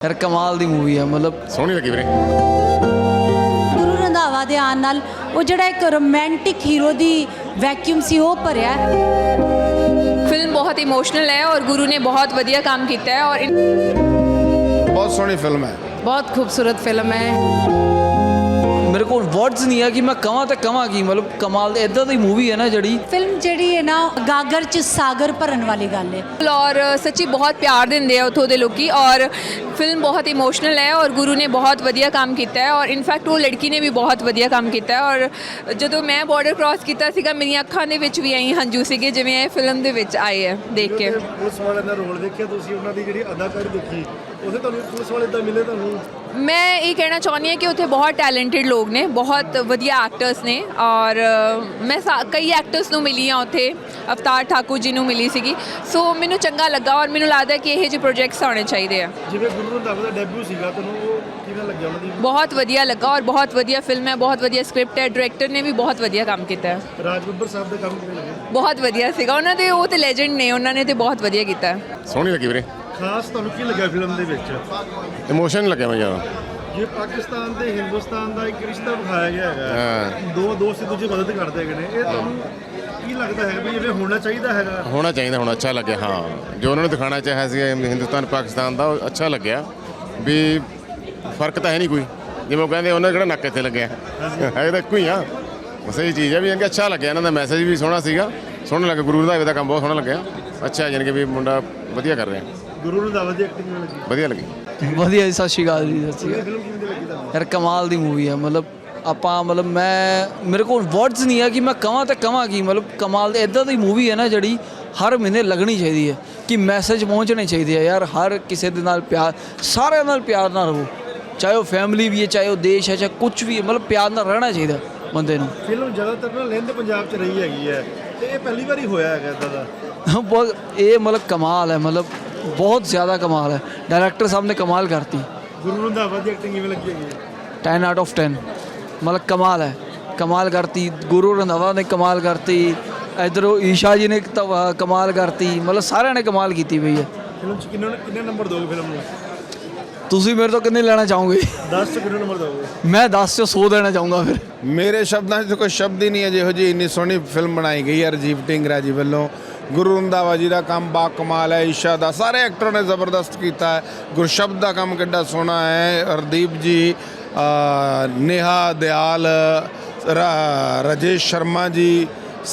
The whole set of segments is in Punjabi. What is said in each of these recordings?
ਯਾਰ ਕਮਾਲ ਦੀ ਮੂਵੀ ਆ ਮਤਲਬ ਸੋਹਣੀ ਲੱਗੀ ਵੀਰੇ। ਗੁਰੂ ਰੰਧਾਵਾ ਦੇ ਆਉਣ ਨਾਲ ਉਹ ਜਿਹੜਾ ਇੱਕ ਰੋਮਾਂਟਿਕ ਹੀਰੋ ਦੀ ਵੈਕਿਊਮ ਸੀ ਉਹ ਭਰਿਆ। ਫਿਲਮ ਬਹੁਤ ਇਮੋਸ਼ਨਲ ਹੈ ਔਰ ਗੁਰੂ ਨੇ ਬਹੁਤ ਵਧੀਆ ਕੰਮ ਕੀਤਾ ਹੈ ਔਰ ਬਹੁਤ ਸੋਹਣੀ ਫਿਲਮ ਹੈ। ਬਹੁਤ ਖੂਬਸੂਰਤ ਫਿਲਮ ਹੈ। ਕੋਲ ਵਰਡਸ ਨਹੀਂ ਆ ਕਿ ਮੈਂ ਕਵਾਂ ਤੇ ਕਵਾਂ ਕੀ ਮਤਲਬ ਕਮਾਲ ਦੇ ਇਦਾਂ ਦੀ ਮੂਵੀ ਹੈ ਨਾ ਜਿਹੜੀ। ਫਿਲਮ ਜਿਹੜੀ ਹੈ ਨਾ ਗਾਗਰ ਚ ਸਾਗਰ ਭਰਨ ਵਾਲੀ ਗੱਲ ਹੈ। ਔਰ ਸੱਚੀ ਬਹੁਤ ਪਿਆਰ ਦਿੰਦੇ ਆ ਉਥੋਂ ਦੇ ਲੋਕੀ ਔਰ ਫਿਲਮ ਬਹੁਤ ਇਮੋਸ਼ਨਲ ਹੈ ਔਰ ਗੁਰੂ ਨੇ ਬਹੁਤ ਵਧੀਆ ਕੰਮ ਕੀਤਾ ਹੈ ਔਰ ਇਨਫੈਕਟ ਉਹ ਲੜਕੀ ਨੇ ਵੀ ਬਹੁਤ ਵਧੀਆ ਕੰਮ ਕੀਤਾ ਹੈ ਔਰ ਜਦੋਂ ਮੈਂ ਬਾਰਡਰ ਕ੍ਰਾਸ ਕੀਤਾ ਸੀਗਾ ਮੇਰੀਆਂ ਅੱਖਾਂ ਦੇ ਵਿੱਚ ਵੀ ਐਂ ਹੰਝੂ ਸੀਗੇ ਜਿਵੇਂ ਇਹ ਫਿਲਮ ਦੇ ਵਿੱਚ ਆਏ ਹੈ ਦੇਖ ਕੇ। ਪੁਲਿਸ ਵਾਲਿਆਂ ਦਾ ਰੋਲ ਦੇਖਿਆ ਤੁਸੀਂ ਉਹਨਾਂ ਦੀ ਜਿਹੜੀ ਅਦਾਕਾਰੀ ਦੇਖੀ ਉਹਦੇ ਤੁਹਾਨੂੰ ਪੁਲਿਸ ਵਾਲੇ ਇਦਾਂ ਮਿਲੇ ਤੁਹਾਨੂੰ? ਮੈਂ ਇਹ ਕਹਿਣਾ ਚਾਹੁੰਦੀ ਹਾਂ ਕਿ ਉੱਥੇ ਬਹੁਤ ਟੈਲੈਂਟਡ ਲੋਕ ਨੇ ਬਹੁਤ ਵਧੀਆ ਐਕਟਰਸ ਨੇ ਔਰ ਮੈਂ ਕਈ ਐਕਟਰਸ ਨੂੰ ਮਿਲੀ ਹਾਂ ਉੱਥੇ। ਅਵਤਾਰ ਠਾਕੁਰ ਜੀ ਨੂੰ ਮਿਲੀ ਸੀਗੀ। ਸੋ ਮੈਨੂੰ ਚੰਗਾ ਲੱਗਾ ਔਰ ਮੈਨੂੰ ਲੱਗਦਾ ਕਿ ਇਹ ਜਿਹੇ ਪ੍ਰੋਜੈਕਟਸ ਆਉਣੇ ਚਾਹੀਦੇ ਆ। ਜਿਵੇਂ ਗੁਰੂ ਰੰਧਾਵਾ ਦਾ ਡੈਬਿਊ ਸੀਗਾ ਤੁਹਾਨੂੰ ਉਹ ਕਿਵੇਂ ਲੱਗਿਆ ਉਹਨਾਂ ਦੀ? ਬਹੁਤ ਵਧੀਆ ਲੱਗਾ ਔਰ ਬਹੁਤ ਵਧੀਆ ਫਿਲਮ ਹੈ ਬਹੁਤ ਵਧੀਆ ਸਕ੍ਰਿਪਟ ਹੈ। ਡਾਇਰੈਕਟਰ ਨੇ ਵੀ ਬਹੁਤ ਵਧੀਆ ਕੰਮ ਕੀਤਾ ਹੈ। ਰਾਜ ਬੱਬਰ ਸਾਹਿਬ ਦਾ ਕੰਮ ਕਿਵੇਂ ਲੱਗਿਆ ਬਹੁਤ ਵਧੀਆ ਸੀਗਾ। ਉਹਨਾਂ ਦੇ ਉਹ ਤੇ ਲੈਜੈਂਡ ਨੇ ਉਹਨਾਂ ਨੇ ਤੇ ਬਹੁਤ ਵਧੀਆ ਕੀਤਾ ਸੋਹਣੀ ਲੱਗੀ ਵੀਰੇ। ਖਾਸ ਤੁਹਾਨੂੰ ਕੀ ਲੱਗਿਆ ਫਿਲਮ ਦੇ ਵਿੱਚ? ਇਮੋਸ਼ਨ ਲੱਗਿਆ ਮੈਨੂੰ ਜ਼ਿਆਦਾ। ਜੇ ਪਾਕਿਸਤਾਨ ਤੇ ਹਿੰਦੁਸਤਾਨ ਦਾ ਇੱਕ ਰਿਸ਼ਤਾ ਵਿਖਾਇਆ ਗਿਆ ਹੈਗਾ ਹਾਂ। ਦੋ ਦੋਸਤ ਦੂਜੇ ਮਦਦ ਕਰਦੇ ਹੈਗੇ ਨੇ ਇਹ ਤੁਹਾਨੂੰ ਕੀ ਲੱਗਦਾ ਹੈ ਵੀ ਜਿਵੇਂ ਹੋਣਾ ਚਾਹੀਦਾ ਹੈਗਾ? ਹੋਣਾ ਚਾਹੀਦਾ ਹੁਣ ਅੱਛਾ ਲੱਗਿਆ ਹਾਂ। ਜੋ ਉਹਨਾਂ ਨੇ ਦਿਖਾਣਾ ਚਾਹਿਆ ਸੀ ਹਿੰਦੁਸਤਾਨ ਪਾਕਿਸਤਾਨ ਦਾ ਉਹ ਅੱਛਾ ਲੱਗਿਆ। ਵੀ ਫ਼ਰਕ ਤਾਂ ਹੈ ਨਹੀਂ ਕੋਈ। ਜਿਵੇਂ ਉਹ ਕਹਿੰਦੇ ਉਹਨਾਂ ਦਾ ਕਿਹੜਾ ਨੱਕ ਇੱਥੇ ਲੱਗਿਆ? ਹੈ ਤਾਂ ਇੱਕੋ ਹੀ ਆ। ਬਸ ਇਹ ਚੀਜ਼ ਹੈ ਵੀ ਇਹਨਾਂ ਅੱਛਾ ਲੱਗਿਆ। ਇਹਨਾਂ ਦਾ ਮੈਸੇਜ ਵੀ ਸੋਹਣਾ ਸੀਗਾ। ਸੋਹਣਾ ਲੱਗਾ ਗੁਰੂ ਰੰਧਾਵੇ ਦਾ ਕੰਮ ਬਹੁਤ ਸੋਹਣਾ ਲੱਗਿਆ। ਅੱਛਾ ਯਾਨੀ ਕਿ ਵੀ ਮੁੰਡਾ ਵਧੀਆ ਕਰ ਰਿਹਾ। ਗੁਰੂ ਰੰਧਾਵਾ ਦੀ ਐਕਟਿੰਗ ਵਧੀਆ ਲੱਗੀ। ਵਧੀਆ ਜੀ ਸਤਿ ਸ਼੍ਰੀ ਅਕਾਲ ਜੀ ਸਤਿ ਸ਼੍ਰੀ ਅਕਾਲ। ਯਾਰ ਕਮਾਲ ਦੀ ਮੂਵੀ ਆ ਮਤਲਬ ਆਪਾਂ ਮਤਲਬ ਮੈਂ ਮੇਰੇ ਕੋਲ ਵਰਡਸ ਨਹੀਂ ਆ ਕਿ ਮੈਂ ਕਵਾਂ ਤੇ ਕਵਾਂ ਕੀ ਮਤਲਬ ਕਮਾਲ ਦੇ ਇਦਾਂ ਦੀ ਮੂਵੀ ਹੈ ਨਾ ਜਿਹੜੀ ਹਰ ਮਹੀਨੇ ਲੱਗਣੀ ਚਾਹੀਦੀ ਹੈ ਕਿ ਮੈਸੇਜ ਪਹੁੰਚਣੇ ਚਾਹੀਦੇ ਆ ਯਾਰ ਹਰ ਕਿਸੇ ਦੇ ਨਾਲ ਪਿਆਰ ਸਾਰਿਆਂ ਨਾਲ ਪਿਆਰ ਨਾਲ ਰਹੋ। ਚਾਹੇ ਉਹ ਫੈਮਿਲੀ ਵੀ ਹੈ ਚਾਹੇ ਉਹ ਦੇਸ਼ ਹੈ ਚਾਹੇ ਕੁਝ ਵੀ ਹੈ ਮਤਲਬ ਪਿਆਰ ਨਾਲ ਰਹਿਣਾ ਚਾਹੀਦਾ ਬੰਦੇ ਨੂੰ। ਫਿਲਮ ਜ਼ਿਆਦਾਤਰ ਨਾ ਲਹਿੰਦੇ ਪੰਜਾਬ 'ਚ ਰਹੀ ਹੈਗੀ ਹੈ ਤੇ ਇਹ ਪਹਿਲੀ ਵਾਰੀ ਹੋਇਆ ਹੈਗਾ ਇਦਾਂ ਦਾ। ਬਹੁਤ ਇਹ ਮਤਲਬ ਕਮਾਲ ਹੈ ਮਤਲਬ ਬਹੁਤ ਜ਼ਿਆਦਾ ਕਮਾਲ ਹੈ। ਡਾਇਰੈਕਟਰ ਸਾਹਿਬ ਨੇ ਕਮਾਲ ਕਰਤੀ। ਗੁਰੂ ਰੰਧਾਵਾ ਦੀ ਐਕਟਿੰਗ ਕਿਵੇਂ ਲੱਗੀ ਹੈਗੀ? ਹੈ 10 ਆਊਟ ਆਫ 10 ਮਤਲਬ ਕਮਾਲ ਹੈ। ਕਮਾਲ ਕਰਤੀ। ਗੁਰੂ ਰੰਧਾਵਾ ਨੇ ਕਮਾਲ ਕਰਤੀ। ਇਧਰੋਂ ਈਸ਼ਾ ਜੀ ਨੇ ਤਾਂ ਕਮਾਲ ਕਰਤੀ। ਮਤਲਬ ਸਾਰਿਆਂ ਨੇ ਕਮਾਲ ਕੀਤੀ ਪਈ ਹੈ। ਫਿਲਮ 'ਚ ਕਿੰਨੇ ਕਿੰਨੇ ਨੰਬਰ ਦੋਗੇ ਫਿਲਮ ਨੂੰ ਤੁਸੀਂ ਮੇਰੇ ਤੋਂ ਕਿੰਨੇ ਲੈਣਾ ਚਾਹੋਗੇ? 10 'ਚ ਕਿੰਨੇ ਨੰਬਰ ਦੋਗੇ? ਮੈਂ 10 ਚੋਂ 100 ਦੇਣਾ ਚਾਹੂੰਗਾ ਫਿਰ। ਮੇਰੇ ਸ਼ਬਦਾਂ 'ਚ ਤਾਂ ਕੋਈ ਸ਼ਬਦ ਹੀ ਨਹੀਂ ਹੈ ਜਿਹੋ ਜੀ ਇੰਨੀ ਸੋਹਣੀ ਫਿਲਮ ਬਣਾਈ ਗਈ ਹੈ ਰਜੀਵ ਢਿੰਗਰਾ ਜੀ ਵੱਲੋਂ। ਗੁਰੂ ਰੰਧਾਵਾ ਜੀ ਦਾ ਕੰਮ ਬਾ ਕਮਾਲ ਹੈ ਈਸ਼ਾ ਦਾ ਸਾਰੇ ਐਕਟਰਾਂ ਨੇ ਜ਼ਬਰਦਸਤ ਕੀਤਾ ਹੈ। ਗੁਰਸ਼ਬਦ ਦਾ ਕੰਮ ਕਿੱਡਾ ਸੋਹਣਾ ਹੈ। ਹਰਦੀਪ ਜੀ ਨੇਹਾ ਦਿਆਲ ਰਾਜੇਸ਼ ਸ਼ਰਮਾ ਜੀ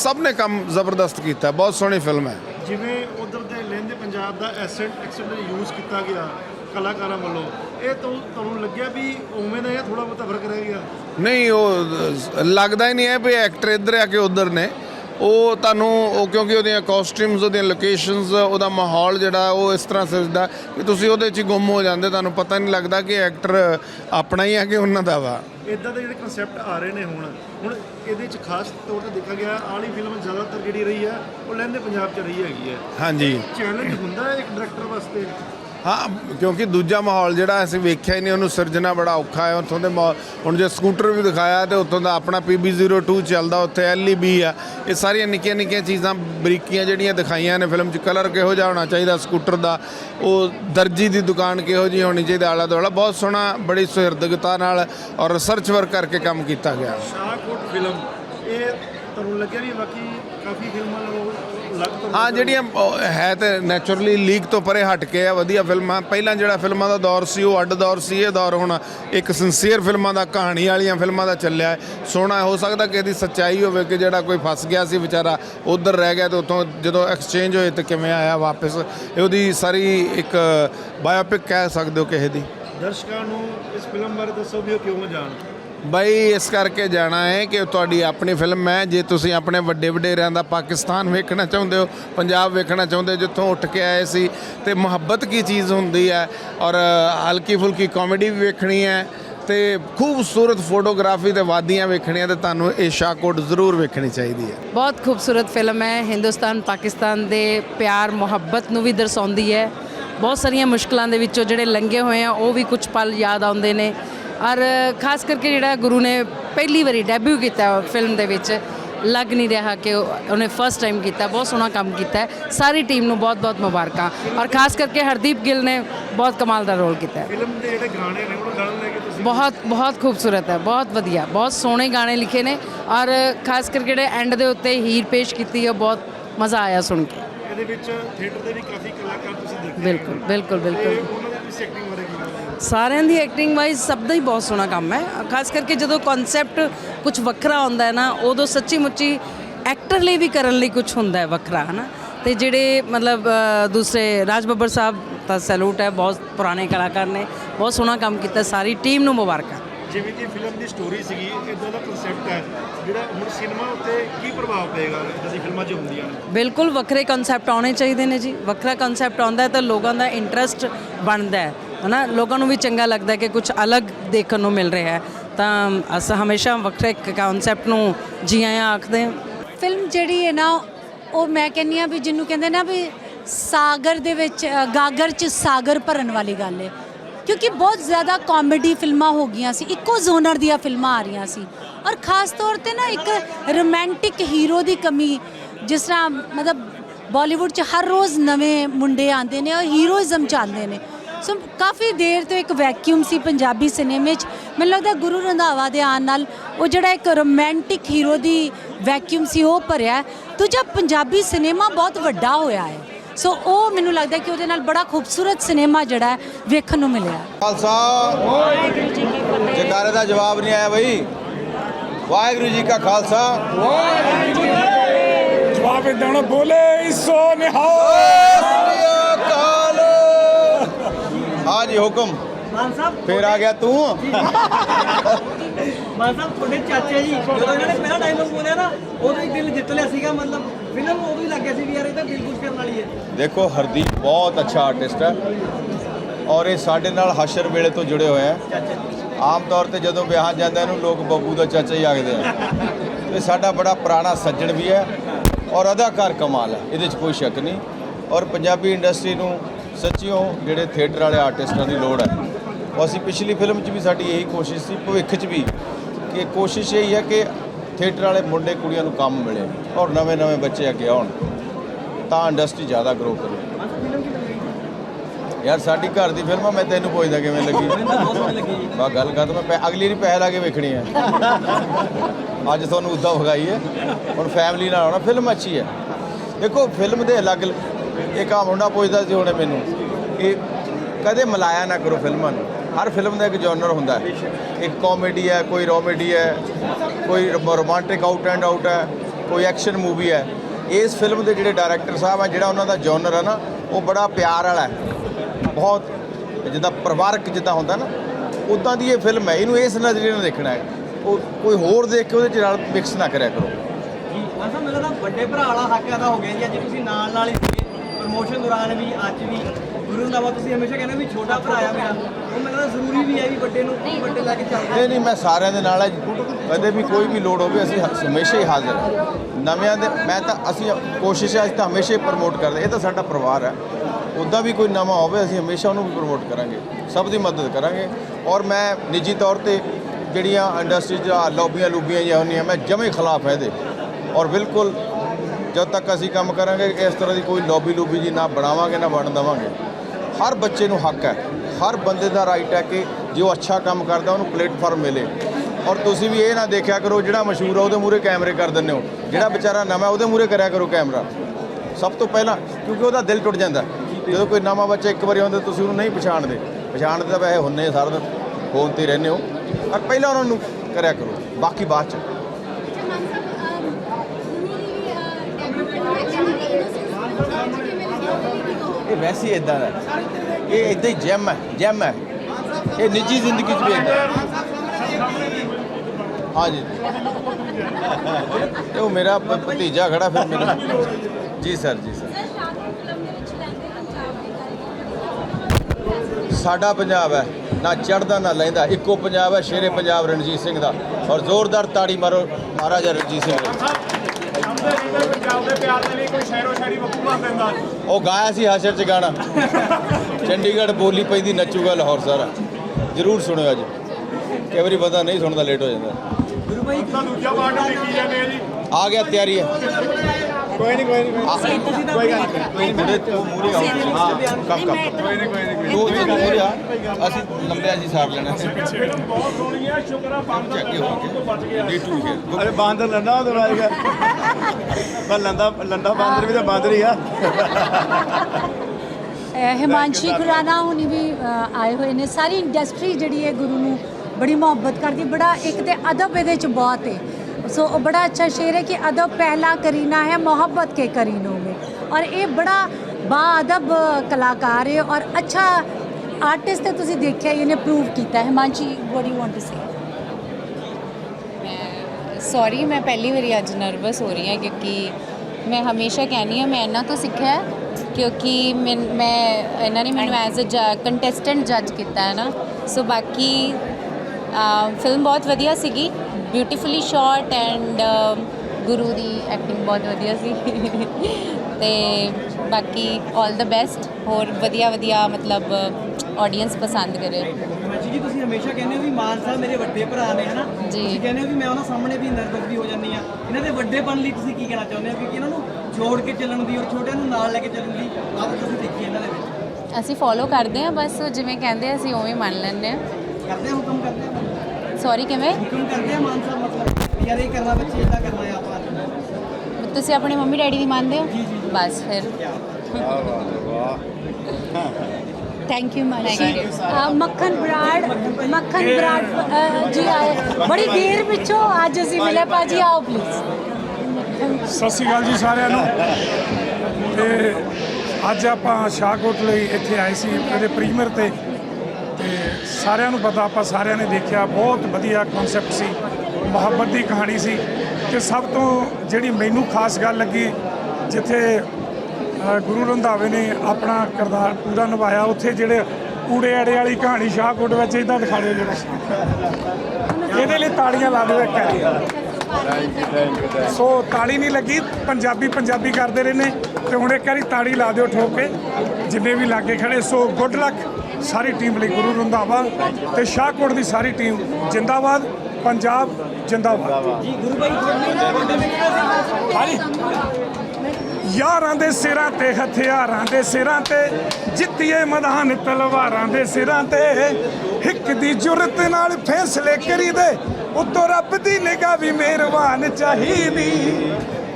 ਸਭ ਨੇ ਕੰਮ ਜ਼ਬਰਦਸਤ ਕੀਤਾ ਬਹੁਤ ਸੋਹਣੀ ਫਿਲਮ ਹੈ। ਜਿਵੇਂ ਉਧਰ ਦੇ ਲਹਿੰਦੇ ਪੰਜਾਬ ਦਾ ਐਸੈਂਟ ਐਕਸੈਂਟ ਯੂਜ਼ ਕੀਤਾ ਗਿਆ ਕਲਾਕਾਰਾਂ ਵੱਲੋਂ ਇਹ ਤੁਹਾਨੂੰ ਤੁਹਾਨੂੰ ਲੱਗਿਆ ਵੀ ਉਵੇਂ ਦਾ ਜਾਂ ਥੋੜਾ ਬਹੁਤਾ ਫ਼ਰਕ ਰਹਿ ਗਿਆ? ਨਹੀਂ ਉਹ ਲੱਗਦਾ ਹੀ ਨਹੀਂ ਹੈ ਵੀ ਐਕਟਰ ਇੱਧਰ ਆ ਕੇ ਉੱਧਰ ਨੇ। ਉਹ ਤੁਹਾਨੂੰ ਉਹ ਕਿਉਂਕਿ ਉਹਦੀਆਂ ਕਾਸਟਿਊਮਸ ਉਹਦੀਆਂ ਲੋਕੇਸ਼ਨਸ ਉਹਦਾ ਮਾਹੌਲ ਜਿਹੜਾ ਉਹ ਇਸ ਤਰ੍ਹਾਂ ਸਜਦਾ ਕਿ ਤੁਸੀਂ ਉਹਦੇ 'ਚ ਗੁੰਮ ਹੋ ਜਾਂਦੇ ਤੁਹਾਨੂੰ ਪਤਾ ਨਹੀਂ ਲੱਗਦਾ ਕਿ ਐਕਟਰ ਆਪਣਾ ਹੀ ਹੈ ਕਿ ਉਹਨਾਂ ਦਾ ਵਾ। ਇਦਾਂ ਦੇ ਜਿਹੜੇ ਕਨਸੈਪਟ ਆ ਰਹੇ ਨੇ ਹੁਣ ਹੁਣ ਇਹਦੇ 'ਚ ਖਾਸ ਤੌਰ ਤੇ ਦੇਖਿਆ ਗਿਆ ਆਹ ਵਾਲੀ ਫਿਲਮ ਜ਼ਿਆਦਾਤਰ ਜਿਹੜੀ ਰਹੀ ਹੈ ਉਹ ਲਹਿੰਦੇ ਪੰਜਾਬ 'ਚ ਰਹੀ ਹੈਗੀ ਹੈ ਹਾਂਜੀ। ਚੈਲੰਜ ਹੁੰਦਾ ਹੈ ਇੱਕ ਡਾਇਰੈਕਟਰ ਵਾਸਤੇ? ਹਾਂ, ਕਿਉਂਕਿ ਦੂਜਾ ਮਾਹੌਲ ਜਿਹੜਾ ਅਸੀਂ ਵੇਖਿਆ ਹੀ ਨਹੀਂ, ਉਹਨੂੰ ਸਿਰਜਣਾ ਬੜਾ ਔਖਾ ਹੈ। ਉੱਥੋਂ ਦੇ ਮਾਹੌਲ- ਹੁਣ ਜੇ ਸਕੂਟਰ ਵੀ ਦਿਖਾਇਆ ਤੇ ਉੱਥੋਂ ਦਾ ਆਪਣਾ PB02 ਚੱਲਦਾ, ਉੱਥੇ LEB ਆ। ਇਹ ਸਾਰੀਆਂ ਨਿੱਕੀਆਂ ਨਿੱਕੀਆਂ ਚੀਜ਼ਾਂ, ਬਰੀਕੀਆਂ ਜਿਹੜੀਆਂ ਦਿਖਾਈਆਂ ਨੇ ਫਿਲਮ 'ਚ, ਕਲਰ ਕਿਹੋ ਜਿਹਾ ਹੋਣਾ ਚਾਹੀਦਾ ਸਕੂਟਰ ਦਾ, ਉਹ ਦਰਜੀ ਦੀ ਦੁਕਾਨ ਕਿਹੋ ਜਿਹੀ ਹੋਣੀ ਚਾਹੀਦੀ ਆਲਾ ਦੁਆਲਾ ਬਹੁਤ ਸੋਹਣਾ, ਬੜੀ ਸੁਹਿਰਦਗਤਾ ਨਾਲ ਔਰ ਰਿਸਰਚ ਵਰਕ ਕਰਕੇ ਕੰਮ ਕੀਤਾ ਗਿਆ। ਸ਼ਾਹਕੋਟ ਫਿਲਮ, ਇਹ ਤੁਹਾਨੂੰ ਲੱਗਿਆ ਵੀ ਬਾਕੀ ਕਾਫੀ ਫਿਲਮਾਂ ਨਾਲੋਂ ਹਾਂ, ਜਿਹੜੀਆਂ ਹੈ ਤੇ ਨੇਚਰਲੀ ਲੀਕ ਤੋਂ ਪਰੇ ਹਟ ਕੇ ਆ, ਵਧੀਆ ਫਿਲਮਾਂ। ਪਹਿਲਾਂ ਜਿਹੜਾ ਫਿਲਮਾਂ ਦਾ ਦੌਰ ਸੀ, ਉਹ ਅੱਡ ਦੌਰ ਸੀ, ਇਹ ਦੌਰ ਹੁਣ ਇੱਕ ਸਿੰਸੀਅਰ ਫਿਲਮਾਂ ਦਾ, ਕਹਾਣੀ ਵਾਲੀਆਂ ਫਿਲਮਾਂ ਦਾ ਚੱਲਿਆ ਸੋਹਣਾ, ਹੋ ਸਕਦਾ ਕਿ ਇਹਦੀ ਸੱਚਾਈ ਹੋਵੇ ਕਿ ਜਿਹੜਾ ਕੋਈ ਫਸ ਗਿਆ ਸੀ ਵਿਚਾਰਾ, ਉਧਰ ਰਹਿ ਗਿਆ ਤੇ ਉੱਥੋਂ ਜਦੋਂ ਐਕਸਚੇਂਜ ਹੋਏ ਤੇ ਕਿਵੇਂ ਆਇਆ ਵਾਪਸ। ਉਹਦੀ ਸਾਰੀ ਇੱਕ ਬਾਇਓਪਿਕ ਕਹਿ ਸਕਦੇ ਹੋ ਕਿਸੇ ਦੀ ਦਰਸ਼ਕਾਂ ਨੂੰ ਇਸ ਫਿਲਮ ਬਾਰੇ ਦੱਸੋ ਵੀ ਉਹ ਕਿਉਂ ਜਾਣ। ਬਈ, ਇਸ ਕਰਕੇ ਜਾਣਾ ਹੈ ਕਿ ਤੁਹਾਡੀ ਆਪਣੀ ਫਿਲਮ ਹੈ। ਜੇ ਤੁਸੀਂ ਆਪਣੇ ਵੱਡੇ ਵਡੇਰਿਆਂ ਦਾ ਪਾਕਿਸਤਾਨ ਵੇਖਣਾ ਚਾਹੁੰਦੇ ਹੋ, ਪੰਜਾਬ ਵੇਖਣਾ ਚਾਹੁੰਦੇ ਹੋ, ਜਿੱਥੋਂ ਉੱਠ ਕੇ ਆਏ ਸੀ, ਤੇ ਮੁਹੱਬਤ ਕੀ ਚੀਜ਼ ਹੁੰਦੀ ਹੈ ਔਰ ਹਲਕੀ ਫੁਲਕੀ ਕਾਮੇਡੀ ਵੀ ਵੇਖਣੀ ਹੈ ਤੇ ਖੂਬਸੂਰਤ ਫੋਟੋਗ੍ਰਾਫੀ ਤੇ ਵਾਦੀਆਂ ਵੇਖਣੀਆਂ ਤੇ ਤੁਹਾਨੂੰ ਇਹ ਸ਼ਾਹਕੋਟ ਜ਼ਰੂਰ ਵੇਖਣੀ ਚਾਹੀਦੀ ਹੈ। ਬਹੁਤ ਖੂਬਸੂਰਤ ਫਿਲਮ ਹੈ। ਹਿੰਦੁਸਤਾਨ, ਪਾਕਿਸਤਾਨ ਦੇ ਪਿਆਰ, ਮੁਹੱਬਤ ਨੂੰ ਵੀ ਦਰਸਾਉਂਦੀ ਹੈ। ਬਹੁਤ ਸਾਰੀਆਂ ਮੁਸ਼ਕਲਾਂ ਦੇ ਵਿੱਚੋਂ ਜਿਹੜੇ ਲੰਘੇ ਹੋਏ ਆ, ਉਹ ਵੀ ਕੁਝ ਪਲ ਯਾਦ ਆਉਂਦੇ ਨੇ। ਔਰ ਖਾਸ ਕਰਕੇ ਜਿਹੜਾ ਗੁਰੂ ਨੇ ਪਹਿਲੀ ਵਾਰੀ ਡੈਬਿਊ ਕੀਤਾ ਫਿਲਮ ਦੇ ਵਿੱਚ ਲੱਗ ਨਹੀਂ ਰਿਹਾ ਕਿ ਉਹ- ਉਹਨੇ ਫਸਟ ਟਾਈਮ ਕੀਤਾ ਬਹੁਤ ਸੋਹਣਾ ਕੰਮ ਕੀਤਾ ਹੈ। ਸਾਰੀ ਟੀਮ ਨੂੰ ਬਹੁਤ ਬਹੁਤ ਮੁਬਾਰਕਾਂ। ਔਰ ਖਾਸ ਕਰਕੇ ਹਰਦੀਪ ਗਿੱਲ ਨੇ ਬਹੁਤ ਕਮਾਲ ਦਾ ਰੋਲ ਕੀਤਾ ਹੈ। ਫਿਲਮ ਦੇ ਜਿਹੜੇ ਗਾਣੇ ਨੇ ਉਹਨਾਂ ਗਾਣੇ ਲੈ ਕੇ ਤੁਸੀਂ ਬਹੁਤ ਬਹੁਤ ਖੂਬਸੂਰਤ ਹੈ ਬਹੁਤ ਵਧੀਆ ਬਹੁਤ ਸੋਹਣੇ ਗਾਣੇ ਲਿਖੇ ਨੇ। ਔਰ ਖਾਸ ਕਰਕੇ ਜਿਹੜੇ ਐਂਡ ਦੇ ਉੱਤੇ ਹੀਰ ਪੇਸ਼ ਕੀਤੀ ਹੈ ਬਹੁਤ ਮਜ਼ਾ ਆਇਆ ਸੁਣ ਕੇ। ਇਹਦੇ ਵਿੱਚ ਥੀਏਟਰ ਦੇ ਵੀ ਕਾਫੀ ਕਲਾਕਾਰ ਤੁਸੀਂ ਦੇਖੇ ਬਿਲਕੁਲ ਬਿਲਕੁਲ ਬਿਲਕੁਲ। ਉਹਨਾਂ ਦੀ ਐਕਟਿੰਗ? ਸਾਰਿਆਂ ਦੀ ਐਕਟਿੰਗ ਵਾਈਜ਼ ਸਭ ਦਾ ਹੀ ਬਹੁਤ ਸੋਹਣਾ ਕੰਮ ਹੈ। ਖਾਸ ਕਰਕੇ ਜਦੋਂ ਕਨਸੈਪਟ ਕੁਝ ਵੱਖਰਾ ਹੁੰਦਾ ਹੈ ਨਾ ਉਦੋਂ ਸੱਚੀ ਮੁੱਚੀ ਐਕਟਰ ਲਈ ਵੀ ਕਰਨ ਲਈ ਕੁਝ ਹੁੰਦਾ ਹੈ ਵੱਖਰਾ ਹਨਾ। ਤੇ ਜਿਹੜੇ ਮਤਲਬ ਦੂਸਰੇ ਰਾਜ ਬੱਬਰ ਸਾਹਿਬ ਦਾ ਸੈਲੂਟ ਹੈ ਬਹੁਤ ਪੁਰਾਣੇ ਕਲਾਕਾਰ ਨੇ ਬਹੁਤ ਸੋਹਣਾ ਕੰਮ ਕੀਤਾ ਸਾਰੀ ਟੀਮ ਨੂੰ ਮੁਬਾਰਕਾਂ। ਜਿਵੇਂ ਕਿ ਫਿਲਮ ਦੀ ਸਟੋਰੀ ਸੀਗੀ ਇਦਾਂ ਦਾ ਕਨਸੈਪਟ ਹੈ। ਜਿਹੜਾ ਹੁਣ ਸਿਨੇਮਾ ਉੱਤੇ ਕੀ ਪ੍ਰਭਾਵ ਪਏਗਾ ਦੀ ਫਿਲਮਾਂ 'ਚ ਹੁੰਦੀਆਂ ਨੇ? ਬਿਲਕੁਲ ਵੱਖਰੇ ਕਨਸੈਪਟ ਆਉਣੇ ਚਾਹੀਦੇ ਨੇ ਜੀ। ਵੱਖਰਾ ਕਨਸੈਪਟ ਆਉਂਦਾ ਤਾਂ ਲੋਕਾਂ ਦਾ ਇੰਟਰਸਟ ਬਣਦਾ ਹੈ। ਹਨਾ, ਲੋਕਾਂ ਨੂੰ ਵੀ ਚੰਗਾ ਲੱਗਦਾ ਕਿ ਕੁਝ ਅਲੱਗ ਦੇਖਣ ਨੂੰ ਮਿਲ ਰਿਹਾ ਹੈ। ਤਾਂ ਅਸਾਂ ਹਮੇਸ਼ਾ ਵੱਖਰੇ ਕਨਸੈਪਟ ਨੂੰ ਜੀ ਆਇਆਂ ਆਖਦੇ ਹਾਂ। ਫਿਲਮ ਜਿਹੜੀ ਹੈ ਨਾ, ਉਹ ਮੈਂ ਕਹਿੰਨੀ ਆ ਵੀ ਜਿਹਨੂੰ ਕਹਿੰਦੇ ਨਾ ਵੀ ਸਾਗਰ ਦੇ ਵਿੱਚ ਗਾਗਰ 'ਚ ਸਾਗਰ ਭਰਨ ਵਾਲੀ ਗੱਲ ਹੈ। ਕਿਉਂਕਿ ਬਹੁਤ ਜ਼ਿਆਦਾ ਕਾਮੇਡੀ ਫਿਲਮਾਂ ਹੋ ਗਈਆਂ ਸੀ, ਇੱਕੋ ਜ਼ੋਨਰ ਦੀਆਂ ਫਿਲਮਾਂ ਆ ਰਹੀਆਂ ਸੀ। ਔਰ ਖਾਸ ਤੌਰ ਤੇ ਨਾ ਇੱਕ ਰੋਮਾਂਟਿਕ ਹੀਰੋ ਦੀ ਕਮੀ, ਜਿਸ ਤਰ੍ਹਾਂ ਮਤਲਬ ਬਾਲੀਵੁੱਡ 'ਚ ਹਰ ਰੋਜ਼ ਨਵੇਂ ਮੁੰਡੇ ਆਉਂਦੇ ਨੇ ਔਰ ਹੀਰੋਇਜ਼ਮ ਚਾਹੁੰਦੇ ਨੇ। ਸੋ ਕਾਫੀ ਦੇਰ ਤੋਂ ਇੱਕ ਵੈਕਿਊਮ ਸੀ ਪੰਜਾਬੀ ਸਿਨੇਮੇ 'ਚ। ਮੈਨੂੰ ਲੱਗਦਾ ਗੁਰੂ ਰੰਧਾਵਾ ਦੇ ਆਉਣ ਨਾਲ ਉਹ ਜਿਹੜਾ ਇੱਕ ਰੋਮਾਂਟਿਕ ਹੀਰੋ ਦੀ ਵੈਕਿਊਮ ਸੀ ਉਹ ਭਰਿਆ। ਦੂਜਾ ਪੰਜਾਬੀ ਸਿਨੇਮਾ ਬਹੁਤ ਵੱਡਾ ਹੋਇਆ ਹੈ। ਸੋ ਉਹ ਮੈਨੂੰ ਲੱਗਦਾ ਕਿ ਉਹਦੇ ਨਾਲ ਬੜਾ ਖੂਬਸੂਰਤ ਸਿਨੇਮਾ ਜਿਹੜਾ ਹੈ ਵੇਖਣ ਨੂੰ ਮਿਲਿਆ। ਖਾਲਸਾ। ਵਾਹਿਗੁਰੂ ਜੀ ਕੀ ਫਤਿਹ ਜਕਾਰੇ ਦਾ ਜਵਾਬ ਨਹੀਂ ਆਇਆ ਬਈ। ਵਾਹਿਗੁਰੂ ਜੀ ਕਾ ਖਾਲਸਾ। ਜਵਾਬ ਇਦਾਂ ਬੋਲੇ ਸੋ ਨਿਹਾਲ। ਹਾਂਜੀ ਹੁਕਮ। ਮਾਨ ਸਾਹਿਬ ਫੇਰ ਆ ਗਿਆ ਤੂੰ। ਮਾਨ ਸਾਹਿਬ ਤੁਹਾਡੇ ਚਾਚਾ ਜੀ। ਜਦੋਂ ਇਹਨਾਂ ਨੇ ਪਹਿਲਾ ਡਾਇਲੋਗ ਬੋਲਿਆ ਨਾ ਉਦੋਂ ਹੀ ਦਿਲ ਜਿੱਤ ਲਿਆ ਸੀਗਾ ਮਤਲਬ ਫਿਲਮ ਉਦੋਂ ਹੀ ਲੱਗਿਆ ਸੀ ਵੀ ਯਾਰ ਇਹ ਤਾਂ ਦਿਲ ਖੁਸ਼ ਕਰਨ ਵਾਲੀ ਹੈ। ਦੇਖੋ ਹਰਦੀਪ ਬਹੁਤ ਅੱਛਾ ਆਰਟਿਸਟ ਹੈ ਔਰ ਇਹ ਸਾਡੇ ਨਾਲ ਹਸ਼ਰ ਵੇਲੇ ਤੋਂ ਜੁੜੇ ਹੋਏ ਹੈ। ਆਮ ਤੌਰ ਤੇ ਜਦੋਂ ਵਿਆਹ ਜਾਂਦਾ ਇਹਨੂੰ ਲੋਕ ਬੱਬੂ ਦਾ ਚਾਚਾ ਹੀ ਆਖਦੇ ਆ। ਇਹ ਸਾਡਾ ਬੜਾ ਪੁਰਾਣਾ ਸੱਜਣ ਵੀ ਹੈ ਔਰ ਅਦਾਕਾਰ ਕਮਾਲ ਹੈ ਇਹਦੇ 'ਚ ਕੋਈ ਸ਼ੱਕ ਨਹੀਂ ਔਰ ਪੰਜਾਬੀ ਇੰਡਸਟਰੀ ਨੂੰ ਸੱਚੀਓ ਜਿਹੜੇ ਥੀਏਟਰ ਵਾਲੇ ਆਰਟਿਸਟਾਂ ਦੀ ਲੋੜ ਹੈ ਉਹ ਅਸੀਂ ਪਿਛਲੀ ਫਿਲਮ 'ਚ ਵੀ ਸਾਡੀ ਇਹੀ ਕੋਸ਼ਿਸ਼ ਸੀ ਭਵਿੱਖ 'ਚ ਵੀ ਕਿ ਕੋਸ਼ਿਸ਼ ਇਹੀ ਹੈ ਕਿ ਥੀਏਟਰ ਵਾਲੇ ਮੁੰਡੇ ਕੁੜੀਆਂ ਨੂੰ ਕੰਮ ਮਿਲੇ ਔਰ ਨਵੇਂ-ਨਵੇਂ ਬੱਚੇ ਅੱਗੇ ਆਉਣ ਤਾਂ ਇੰਡਸਟਰੀ ਜ਼ਿਆਦਾ ਗਰੋ ਕਰੇ। ਯਾਰ ਸਾਡੀ ਘਰ ਦੀ ਫਿਲਮ ਆ ਮੈਂ ਤੈਨੂੰ ਪੁੱਛਦਾ ਕਿਵੇਂ ਲੱਗੀ? ਬਾ ਗੱਲ ਕਰ ਮੈਂ ਪੈ- ਅਗਲੀ ਨਹੀਂ ਪੈਸੇ ਲਾ ਕੇ ਵੇਖਣੀ ਹੈ। ਅੱਜ ਤੁਹਾਨੂੰ ਉਦਾਂ ਵਿਖਾਈ ਹੈ ਹੁਣ ਫੈਮਿਲੀ ਨਾਲ ਆਉਣਾ ਫਿਲਮ ਅੱਛੀ ਹੈ। ਦੇਖੋ ਫਿਲਮ ਦੇ ਅਲੱਗ ਇੱਕ ਆ ਮੁੰਡਾ ਪੁੱਛਦਾ ਸੀ ਹੁਣੇ ਮੈਨੂੰ ਕਿ ਕਦੇ ਮਲਾਇਆ ਨਾ ਕਰੋ ਫਿਲਮਾਂ ਨੂੰ। ਹਰ ਫਿਲਮ ਦਾ ਇੱਕ ਜਨਰ ਹੁੰਦਾ ਹੈ। ਇੱਕ ਕਾਮੇਡੀ ਹੈ, ਕੋਈ ਰੋਮੇਡੀ ਹੈ, ਕੋਈ ਰੋਮਾਂਟਿਕ ਆਊਟ ਐਂਡ ਆਊਟ ਹੈ, ਕੋਈ ਐਕਸ਼ਨ ਮੂਵੀ ਹੈ। ਇਸ ਫਿਲਮ ਦੇ ਜਿਹੜੇ ਡਾਇਰੈਕਟਰ ਸਾਹਿਬ ਆ, ਜਿਹੜਾ ਉਹਨਾਂ ਦਾ ਜਨਰ ਹੈ ਨਾ, ਉਹ ਬੜਾ ਪਿਆਰ ਵਾਲਾ ਹੈ। ਬਹੁਤ ਜਿੱਦਾਂ ਪਰਿਵਾਰਕ ਜਿੱਦਾਂ ਹੁੰਦਾ ਨਾ ਉਦਾਂ ਦੀ ਇਹ ਫਿਲਮ ਹੈ। ਇਹਨੂੰ ਇਸ ਨਜ਼ਰੀਏ ਨਾਲ ਦੇਖਣਾ ਹੈ। ਉਹ ਕੋਈ ਹੋਰ ਦੇਖ ਕੇ ਉਹਦੇ ਚ ਨਾਲ ਮਿਕਸ ਨਾ ਕਰਿਆ ਕਰੋ। ਜੀ ਮੈਨੂੰ ਤਾਂ ਵੱਡੇ ਭਰਾ ਵਾਲਾ ਹੱਕ ਅਦਾ ਹੋ ਗਿਆ ਜੀ ਅੱਜ ਤੁਸੀਂ ਨਾਲ ਨਾਲ ਹੀ ਪ੍ਰਮੋਸ਼ਨ ਦੌਰਾਨ ਵੀ ਅੱਜ ਵੀ ਗੁਰੂ ਰੰਧਾਵਾ ਤੁਸੀਂ ਹਮੇਸ਼ਾ ਕਹਿੰਦੇ ਵੀ ਛੋਟਾ ਭਰਾ ਆ ਮੇਰਾ। ਉਹ ਮੈਨੂੰ ਲੱਗਦਾ ਜ਼ਰੂਰੀ ਵੀ ਹੈ ਵੀ ਵੱਡੇ ਨੂੰ ਵੱਡੇ ਲੈ ਕੇ ਚੱਲਦੇ ਨਹੀਂ ਨਹੀਂ ਮੈਂ ਸਾਰਿਆਂ ਦੇ ਨਾਲ ਹੈ ਜੀ। ਕਦੇ ਵੀ ਕੋਈ ਵੀ ਲੋੜ ਹੋਵੇ ਅਸੀਂ ਹਮੇਸ਼ਾ ਹੀ ਹਾਜ਼ਰ ਹਾਂ ਨਵਿਆਂ ਦੇ ਮੈਂ ਤਾਂ ਅਸੀਂ ਕੋਸ਼ਿਸ਼ ਹੈ ਅਸੀਂ ਤਾਂ ਹਮੇਸ਼ਾ ਹੀ ਪ੍ਰਮੋਟ ਕਰਦੇ ਇਹ ਤਾਂ ਸਾਡਾ ਪਰਿਵਾਰ ਹੈ ਉੱਦਾਂ ਵੀ ਕੋਈ ਨਵਾਂ ਹੋਵੇ ਅਸੀਂ ਹਮੇਸ਼ਾ ਉਹਨੂੰ ਵੀ ਪ੍ਰਮੋਟ ਕਰਾਂਗੇ। ਸਭ ਦੀ ਮਦਦ ਕਰਾਂਗੇ। ਔਰ ਮੈਂ ਨਿੱਜੀ ਤੌਰ ਤੇ ਜਿਹੜੀਆਂ ਇੰਡਸਟਰੀ 'ਚ ਆਹ ਲੌਬੀਆਂ ਲੂਬੀਆਂ ਜਾਂ ਹੁੰਦੀਆਂ ਮੈਂ ਜਮੇ ਖਿਲਾਫ ਹੈ ਇਹਦੇ। ਔਰ ਬਿਲਕੁਲ ਜਦ ਤੱਕ ਅਸੀਂ ਕੰਮ ਕਰਾਂਗੇ, ਇਸ ਤਰ੍ਹਾਂ ਦੀ ਕੋਈ ਲੌਬੀ ਲੂਬੀ ਜੀ ਨਾ ਬਣਾਵਾਂਗੇ, ਨਾ ਬਣ ਦੇਵਾਂਗੇ। ਹਰ ਬੱਚੇ ਨੂੰ ਹੱਕ ਹੈ। ਹਰ ਬੰਦੇ ਦਾ ਰਾਈਟ ਹੈ ਕਿ ਜੇ ਉਹ ਅੱਛਾ ਕੰਮ ਕਰਦਾ, ਉਹਨੂੰ ਪਲੇਟਫਾਰਮ ਮਿਲੇ। ਔਰ ਤੁਸੀਂ ਵੀ ਇਹ ਨਾ ਦੇਖਿਆ ਕਰੋ, ਜਿਹੜਾ ਮਸ਼ਹੂਰ ਆ, ਉਹਦੇ ਮੂਹਰੇ ਕੈਮਰੇ ਕਰ ਦਿੰਦੇ ਹੋ। ਜਿਹੜਾ ਵਿਚਾਰਾ ਨਵਾਂ, ਉਹਦੇ ਮੂਹਰੇ ਕਰਿਆ ਕਰੋ ਕੈਮਰਾ। ਸਭ ਤੋਂ ਪਹਿਲਾਂ, ਕਿਉਂਕਿ ਉਹਦਾ ਦਿਲ ਟੁੱਟ ਜਾਂਦਾ। ਜਦੋਂ ਕੋਈ ਨਵਾਂ ਬੱਚਾ ਇੱਕ ਵਾਰੀ ਆਉਂਦਾ, ਤੁਸੀਂ ਉਹਨੂੰ ਨਹੀਂ ਪਛਾਣਦੇ। ਪਛਾਣਦੇ ਤਾਂ ਵੈਸੇ ਹੁੰਨੇ ਸਾਰਾ ਦਿਨ। ਫੋਨ ਤੇ ਰਹਿੰਦੇ ਹੋ। ਪਰ ਪਹਿਲਾਂ ਉਹਨਾਂ ਨੂੰ ਕਰਿਆ ਕਰੋ। ਬਾਕੀ ਬਾਅਦ ਚ। ਇਹ ਵੈਸੇ ਇਦਾਂ ਦਾ ਇਹ ਇਦਾਂ ਹੀ ਜੈਮ ਹੈ ਜੈਮ ਹੈ। ਇਹ ਨਿੱਜੀ ਜ਼ਿੰਦਗੀ 'ਚ ਵੀ ਇਦਾਂ ਹਾਂਜੀ ਇਹ ਉਹ ਮੇਰਾ ਭਤੀਜਾ ਖੜਾ ਫਿਰ ਮੈਨੂੰ ਜੀ ਸਰ ਜੀ ਸਰ। ਸਾਡਾ ਪੰਜਾਬ ਹੈ। ਨਾ ਚੜਦਾ ਨਾ ਲੈਂਦਾ। ਇੱਕੋ ਪੰਜਾਬ ਹੈ ਸ਼ੇਰੇ ਪੰਜਾਬ ਰਣਜੀਤ ਸਿੰਘ ਦਾ। ਔਰ ਜ਼ੋਰਦਾਰ ਤਾੜੀ ਮਾਰੋ ਮਹਾਰਾਜਾ ਰਣਜੀਤ ਸਿੰਘ ਲਈ ਉਹ ਗਾਇਆ ਸੀ ਹਾਸ਼ਰ ਚ ਗਾਣਾ। ਚੰਡੀਗੜ੍ਹ ਬੋਲੀ ਪੈਂਦੀ ਨੱਚੂਗਾ ਲਾਹੌਰ ਸਾਰਾ। ਜਰੂਰ ਸੁਣਿਓ ਅੱਜ। ਕਈ ਵਾਰੀ ਪਤਾ ਨਹੀਂ ਸੁਣਦਾ ਲੇਟ ਹੋ ਜਾਂਦਾ। ਗੁਰੂ ਭਾਈ ਦੂਜਾ ਪਾਰਟ ਦੇਖੀ ਜਾਂਦੇ ਆ ਜੀ? ਆ ਗਿਆ ਤਿਆਰੀ। ਹੈ ਕੋਈ ਨਹੀਂ ਕੋਈ ਨਹੀਂ ਕੋਈ ਗੱਲ ਨਹੀਂ। ਮੂਰੇ ਤੋਂ ਮੂਰੇ ਆਓ। ਹਾਂ ਕੰਮ ਕੰਮ। ਕੋਈ ਨਹੀਂ ਕੋਈ ਨਹੀਂ। ਦੋ ਦੋ ਮੂਰੇ ਆ। ਅਸੀਂ ਲੰਬਿਆ ਜੀ ਸਾਰ ਲੈਣਾ ਬਹੁਤ ਸੋਹਣੀ ਹੈ ਸ਼ੁਕਰ ਆ ਬੰਦ ਚੱਕੇ ਹੋ ਕੇ ਡੀ ਟੂ ਕੇ ਅਰੇ ਬਾਂਦਰ ਲੰਡਾ ਉਹਦੇ ਬਾਅਦ ਗਿਆ ਪਰ ਲੰਦਾ ਲੰਡਾ ਬਾਂਦਰ ਵੀ ਤਾਂ ਬਾਂਦਰ ਹੀ ਆ। ਹਿਮਾਂਸ਼ੀ ਖੁਰਾਨਾ ਹੁਣੀ ਵੀ ਆਏ ਹੋਏ ਨੇ। ਸਾਰੀ ਇੰਡਸਟਰੀ ਜਿਹੜੀ ਹੈ ਗੁਰੂ ਨੂੰ ਬੜੀ ਮੁਹੱਬਤ ਕਰਦੀ। ਬੜਾ ਇੱਕ ਤੇ ਅਦਬ ਇਹਦੇ ਚ ਬਹੁਤ ਹੈ ਸੋ ਉਹ ਬੜਾ ਅੱਛਾ ਸ਼ੇਰ ਹੈ ਕਿ ਅਦਬ ਪਹਿਲਾ ਕਰੀਨਾ ਹੈ ਮੁਹੱਬਤ ਕੇ ਕਰੀਨੋਂ में ਔਰ ਇਹ ਬੜਾ ਬਾਅਦਬ ਕਲਾਕਾਰ ਹੈ ਔਰ ਅੱਛਾ ਆਰਟਿਸਟ ਹੈ ਤੁਸੀਂ ਦੇਖਿਆ ਇਹਨੇ ਪ੍ਰੂਵ ਕੀਤਾ ਹੈ। Himanshi what you want to say sorry ਮੈਂ ਪਹਿਲੀ ਵਾਰੀ ਅੱਜ ਨਰਵਸ ਹੋ ਰਹੀ ਹਾਂ ਕਿਉਂਕਿ ਮੈਂ ਹਮੇਸ਼ਾ ਕਹਿੰਦੀ ਹਾਂ ਮੈਂ ਇਹਨਾਂ ਤੋਂ ਸਿੱਖਿਆ ਕਿਉਂਕਿ ਮੈਂ ਮੈਂ ਇਹਨਾਂ ਨੇ ਮੈਨੂੰ ਐਜ਼ ਅ ਕੰਟੈਸਟੈਂਟ ਜੱਜ ਕੀਤਾ ਹੈ ਨਾ। ਸੋ ਬਾਕੀ ਫਿਲਮ ਬਹੁਤ ਵਧੀਆ ਸੀਗੀ। ਬਿਊਟੀਫੁਲੀ ਸ਼ਾਰਟ ਐਂਡ ਗੁਰੂ ਦੀ ਐਕਟਿੰਗ ਬਹੁਤ ਵਧੀਆ ਸੀ। ਤੇ ਬਾਕੀ 올 ਦਾ ਬੈਸਟ ਹੋਰ ਵਧੀਆ ਵਧੀਆ ਮਤਲਬ ਆਡੀਅੰਸ ਪਸੰਦ ਕਰੇ ਜੀ ਜੀ ਤੁਸੀਂ ਹਮੇਸ਼ਾ ਕਹਿੰਦੇ ਹੋ ਵੀ ਮਾਨ ਸਾਹਿਬ ਮੇਰੇ ਵੱਡੇ ਭਰਾ ਨੇ ਹਨਾ? ਜੀ। ਤੁਸੀਂ ਕਹਿੰਦੇ ਹੋ ਵੀ ਮੈਂ ਉਹਨਾਂ ਸਾਹਮਣੇ ਵੀ ਨਰਵਸ ਵੀ ਹੋ ਜਾਂਦੀ ਆ ਇਹਨਾਂ ਦੇ ਵੱਡੇਪਨ ਲਈ ਤੁਸੀਂ ਕੀ ਕਹਿਣਾ ਚਾਹੁੰਦੇ ਹੋ? ਕਿਉਂਕਿ ਇਹਨਾਂ ਨੂੰ ਜੋੜ ਕੇ ਚੱਲਣ ਦੀ ਔਰ ਛੋਟਿਆਂ ਨੂੰ ਨਾਲ ਲੈ ਕੇ ਚੱਲਣ ਦੀ ਆਦਤ ਤੁਸੀਂ ਦੇਖੀ ਇਹਨਾਂ ਦੇ ਵਿੱਚ। ਅਸੀਂ ਫੋਲੋ ਕਰਦੇ ਹਾਂ ਬਸ ਜਿਵੇਂ ਕਹਿੰਦੇ ਅਸੀਂ ਉਵੇਂ ਮੰਨ ਲੈਂਦੇ ਹਾਂ। ਕਰਦੇ ਹੁਕਮ ਕਰਦੇ ਆ ਸੌਰੀ ਕਿਵੇਂ? ਹੁਕਮ ਕਰਦੇ ਆ ਮਾਨ ਸਾਹਿਬ ਮਤਲਬ ਯਾਰ ਇਹ ਕਰਨਾ ਬੱਚੇ ਇਦਾਂ ਕਰਨਾ ਹੈ ਆਪਾਂ। ਤੁਸੀਂ ਆਪਣੇ ਮੰਮੀ ਡੈਡੀ ਦੀ ਮੰਨਦੇ ਹੋ? ਜੀ, ਜੀ, ਜੀ। ਬਸ ਫਿਰ। ਥੈਂਕ ਯੂ ਮਾਨਸ਼ੀ ਮੱਖਣ ਬਰਾੜ ਮੱਖਣ ਬਰਾੜ ਜੀ ਆਏ। ਬੜੀ ਦੇਰ ਪਿੱਛੋਂ ਅੱਜ ਅਸੀਂ ਮਿਲੇ ਭਾਜੀ ਆਓ ਪਲੀਜ਼ ਸਤਿ ਸ਼੍ਰੀ ਅਕਾਲ ਜੀ ਸਾਰਿਆਂ ਨੂੰ। ਤੇ ਅੱਜ ਆਪਾਂ ਸ਼ਾਹਕੋਟ ਲਈ ਇੱਥੇ ਆਏ ਸੀ ਇਹਦੇ ਪ੍ਰੀਮੀਅਰ ਤੇ। ਸਾਰਿਆਂ ਨੂੰ ਪਤਾ, ਆਪਾਂ ਸਾਰਿਆਂ ਨੇ ਦੇਖਿਆ, ਬਹੁਤ ਵਧੀਆ ਕਨਸੈਪਟ ਸੀ, ਮੁਹੱਬਤ ਦੀ ਕਹਾਣੀ ਸੀ ਤੇ ਸਭ ਤੋਂ ਜਿਹੜੀ ਮੈਨੂੰ ਖਾਸ ਗੱਲ ਲੱਗੀ, ਜਿੱਥੇ ਗੁਰੂ ਰੰਧਾਵੇ ਨੇ ਆਪਣਾ ਕਿਰਦਾਰ ਪੂਰਾ ਨਿਭਾਇਆ, ਉੱਥੇ ਜਿਹੜੇ ਊੜੇ ਆੜੇ ਵਾਲੀ ਕਹਾਣੀ ਸ਼ਾਹਕੋਟ ਵਿੱਚ ਇਦਾਂ ਦਿਓ ਜਿਹੜਾ ਇਹਦੇ ਲਈ ਤਾੜੀਆਂ ਲਾ ਦਿਓ ਇੱਕ ਵਾਰੀ। ਸੋ ਤਾੜੀ ਨਹੀਂ ਲੱਗੀ, ਪੰਜਾਬੀ ਪੰਜਾਬੀ ਕਰਦੇ ਰਹੇ ਨੇ ਤੇ ਹੁਣ ਇੱਕ ਵਾਰੀ ਤਾੜੀ ਲਾ ਦਿਓ ਠੋਕ ਕੇ, ਜਿੰਨੇ ਵੀ ਲਾਗੇ ਖੜੇ, ਸੋ ਗੁੱਡ ਲੱਕ ਸਾਰੀ ਟੀਮ ਲਈ ਗੁਰੂ ਰੰਧਾਵਾ ਤੇ ਸ਼ਾਹਕੋਟ ਦੀ ਸਾਰੀ ਟੀਮ ਜਿੰਦਾਬਾਦ ਪੰਜਾਬ ਜਿੰਦਾਬਾਦ। ਜੀ ਗੁਰੂ ਭਾਈ ਯਾਰਾਂ ਦੇ ਸਿਰਾਂ ਤੇ ਹਥਿਆਰਾਂ ਦੇ ਸਿਰਾਂ ਤੇ ਜਿੱਤੀਏ ਮੈਦਾਨ ਤਲਵਾਰਾਂ ਦੇ ਸਿਰਾਂ ਤੇ। ਹਿੱਕ ਦੀ ਜੁਰਤ ਨਾਲ ਫੈਸਲੇ ਕਰੀਦੇ ਉਤੋਂ ਰੱਬ ਦੀ ਨਿਗਾਹ ਵੀ ਮਿਹਰਬਾਨ ਚਾਹੀਦੀ।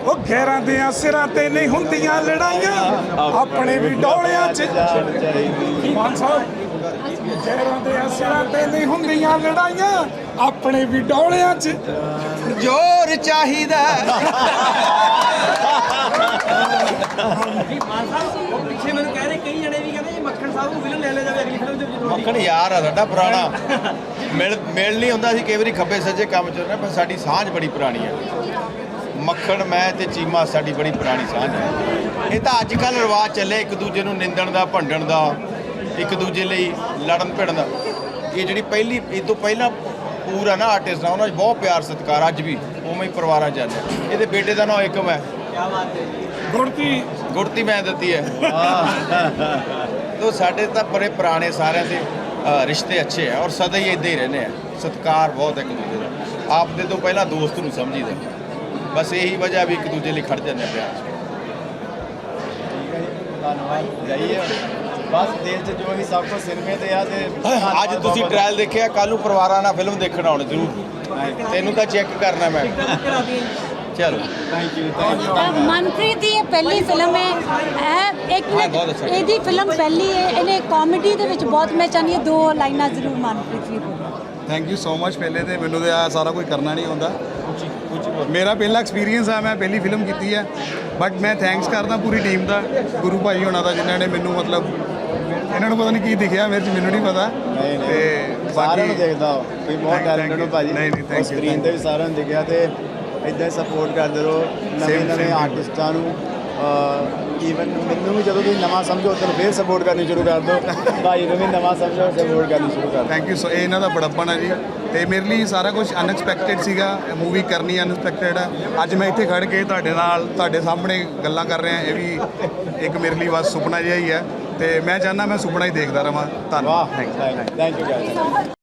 ਉਹ ਘੇਰਾਂ ਦੇ ਸਿਰਾਂ ਤੇ ਨਹੀਂ ਹੁੰਦੀਆਂ ਲੜਾਈਆਂ ਆਪਣੇ ਵੀ ਡੋਲਿਆਂ 'ਚ। ਮਾਨ ਸਾਹਿਬ ਘੇਰਾਂ ਦੇ ਸਿਰਾਂ ਤੇ ਨਹੀਂ ਹੁੰਦੀਆਂ ਲੜਾਈਆਂ ਆਪਣੇ ਵੀ ਡੋਲਿਆਂ 'ਚ। ਜ਼ੋਰ ਚਾਹੀਦਾ। ਮਾਨ ਸਾਹਿਬ ਉਹ ਪਿੱਛੇ ਮੈਨੂੰ ਕਹਿ ਰਹੇ ਕਈ ਜਣੇ ਵੀ ਕਹਿੰਦੇ ਜੀ ਮੱਖਣ ਸਾਹਿਬ ਨੂੰ ਫਿਲਮ ਲੈ ਲਿਆ ਜਾਵੇ ਅਗਲੀ ਫਿਲਮ ਦੇ ਵਿੱਚ ਤੁਹਾਡੀ ਮੱਖਣ ਯਾਰ ਆ ਸਾਡਾ ਪੁਰਾਣਾ। ਮਿਲ ਮਿਲ ਨਹੀਂ ਹੁੰਦਾ ਸੀ ਕਈ ਵਾਰੀ ਖੱਬੇ ਸੱਜੇ ਕੰਮ ਚ ਰਹੇ ਪਰ ਸਾਡੀ ਸਾਂਝ ਬੜੀ ਪੁਰਾਣੀ ਹੈ। ਮੱਖਣ ਮੈਂ ਤੇ ਚੀਮਾ ਸਾਡੀ ਬੜੀ ਪੁਰਾਣੀ ਸਾਂਝ ਹੈ। ਇਹ ਤਾਂ ਅੱਜ ਕੱਲ ਰਿਵਾਜ ਚੱਲੇ ਇੱਕ ਦੂਜੇ ਨੂੰ ਨਿੰਦਣ ਦਾ ਭੰਡਣ ਦਾ ਇੱਕ ਦੂਜੇ ਲਈ ਲੜਨ ਭਿੜਨ ਦਾ। ਇਹ ਜਿਹੜੀ ਪਹਿਲੀ ਇਹ ਤੋਂ ਪਹਿਲਾਂ ਪੂਰਾ ਨਾ ਆਰਟਿਸਟ ਆ ਉਹਨਾਂ 'ਚ ਬਹੁਤ ਪਿਆਰ ਸਤਿਕਾਰ ਅੱਜ ਵੀ ਉਵੇਂ ਹੀ ਪਰਿਵਾਰਾਂ ਰਿਹਾ। ਇਹਦੇ ਬੇਟੇ ਦਾ ਨਾਮ ਏਕਮ ਹੈ। ਕੀ ਬਾਤ ਹੈ ਗੁੜਤੀ। ਗੁੜਤੀ ਮੈਂ ਦਿੱਤੀ ਹੈ। ਤੋ ਸਾਡੇ ਤਾਂ ਬੜੇ ਪੁਰਾਣੇ ਸਾਰਿਆਂ ਦੇ ਰਿਸ਼ਤੇ ਅੱਛੇ ਆ ਔਰ ਸਦਾ ਹੀ ਇਦਾਂ ਹੀ ਰਹਿੰਦੇ ਆ। ਸਤਿਕਾਰ ਬਹੁਤ ਇੱਕ ਦੂਜੇ ਦਾ। ਆਪ ਦੇ ਤੋਂ ਪਹਿਲਾਂ ਦੋਸਤ ਨੂੰ ਸਮਝੀਦਾ ਬਸ ਇਹੀ ਵਜ੍ਹਾ ਵੀ ਇੱਕ ਦੂਜੇ ਲਈ ਖੜ ਜਾਂਦੇ ਆ ਪਿਆਰ 'ਚ। ਧੰਨਵਾਦ ਜਾਈਏ। ਬਸ ਦਿਲ 'ਚ ਜੋ ਵੀ ਸਭ ਕੁਝ ਸਿਨੇਮੇ ਤੇ ਆ ਤੇ ਅੱਜ ਤੁਸੀਂ ਟ੍ਰਾਇਲ ਦੇਖਿਆ ਕੱਲ ਨੂੰ ਪਰਿਵਾਰਾਂ ਨਾਲ ਫਿਲਮ ਦੇਖਣ ਆਉਣ ਜ਼ਰੂਰ। ਤੈਨੂੰ ਤਾਂ ਚੈੱਕ ਕਰਨਾ ਮੈਂ। ਚਲੋ। ਥੈਂਕ ਯੂ ਅਹ ਮਨਪ੍ਰੀਤ ਦੀ ਇਹ ਪਹਿਲੀ ਫਿਲਮ ਹੈ। ਇਹ ਇੱਕ ਹਾਂ, ਅੱਛਾ। ਇਹਦੀ ਫਿਲਮ ਪਹਿਲੀ ਹੈ। ਇਹਨੇ ਕਾਮੇਡੀ ਦੇ ਵਿੱਚ ਬਹੁਤ ਮੈਂ ਚਾਹੁੰਦੀ ਹਾਂ ਦੋ ਲਾਈਨਾਂ ਜ਼ਰੂਰ ਮਨਪ੍ਰੀਤ ਵੀ ਬੋਲੇ ਥੈਂਕ ਯੂ ਸੋ ਮਚ ਪਹਿਲੇ ਤੇ। ਮੈਨੂੰ ਤੇ ਆ ਸਾਰਾ ਕੁਝ ਕਰਨਾ ਨਹੀਂ ਆਉਂਦਾ। ਮੇਰਾ ਪਹਿਲਾ ਐਕਸਪੀਰੀਅੰਸ ਆ ਮੈਂ ਪਹਿਲੀ ਫਿਲਮ ਕੀਤੀ ਹੈ ਬਟ ਮੈਂ ਥੈਂਕਸ ਕਰਦਾ ਪੂਰੀ ਟੀਮ ਦਾ ਗੁਰੂ ਭਾਈ ਹੋਣਾ ਦਾ ਜਿਨ੍ਹਾਂ ਨੇ ਮੈਨੂੰ ਮਤਲਬ ਇਹਨਾਂ ਨੂੰ ਪਤਾ ਨਹੀਂ ਕੀ ਦਿਖਿਆ ਮੇਰੇ ਚ ਮੈਨੂੰ ਨਹੀਂ ਪਤਾ ਤੇ ਸਾਰਿਆਂ ਨੂੰ ਦੇਖਦਾ ਵੀ ਬਹੁਤ ਟੈਲੈਂਟਡ ਹੋ. ਭਾਜੀ। ਨਹੀਂ, ਨਹੀਂ, you, ਸਕਰੀਨ ਤੇ ਵੀ ਸਾਰਿਆਂ ਨੂੰ ਦਿਖਿਆ ਤੇ ਇਦਾਂ ਸਪੋਰਟ ਕਰਦੇ ਰਹੋ। ਨਵੇਂ. ਆਰਟਿਸਟਾਂ ਨੂੰ ਈਵਨ ਮੈਨੂੰ ਵੀ ਜਦੋਂ ਤੁਸੀਂ ਨਵਾਂ ਸਮਝੋ ਤਾਂ ਫੇਰ ਸਪੋਰਟ ਕਰਨੀ ਸ਼ੁਰੂ ਕਰ ਦਿਓ। ਭਾਈ ਨੂੰ ਵੀ ਨਵਾਂ ਸਮਝੋ ਸਪੋਰਟ ਕਰਨੀ ਸ਼ੁਰੂ ਕਰ ਥੈਂਕ ਯੂ ਸੋ ਇਹ ਇਹਨਾਂ ਦਾ ਬੜਾਪਣ ਹੈ ਜੀ। ਤੇ ਮੇਰੇ ਲਈ ਸਾਰਾ ਕੁਝ ਅਨਐਕਸਪੈਕਟਿਡ ਸੀਗਾ। ਮੂਵੀ ਕਰਨੀ ਅਨਐਕਸਪੈਕਟਿਡ ਹੈ। ਅੱਜ ਮੈਂ ਇੱਥੇ ਖੜ ਕੇ ਤੁਹਾਡੇ ਨਾਲ ਤੁਹਾਡੇ ਸਾਹਮਣੇ ਗੱਲਾਂ ਕਰ ਰਿਹਾ। ਇਹ ਵੀ ਇੱਕ ਮੇਰੇ ਲਈ ਬਸ ਸੁਪਨਾ ਜਿਹਾ ਹੀ ਹੈ। ਤੇ ਮੈਂ ਚਾਹੁੰਦਾ ਮੈਂ ਸੁਪਨਾ ਹੀ ਦੇਖਦਾ ਰਵਾਂ। ਧੰਨਵਾਦ। Thank you guys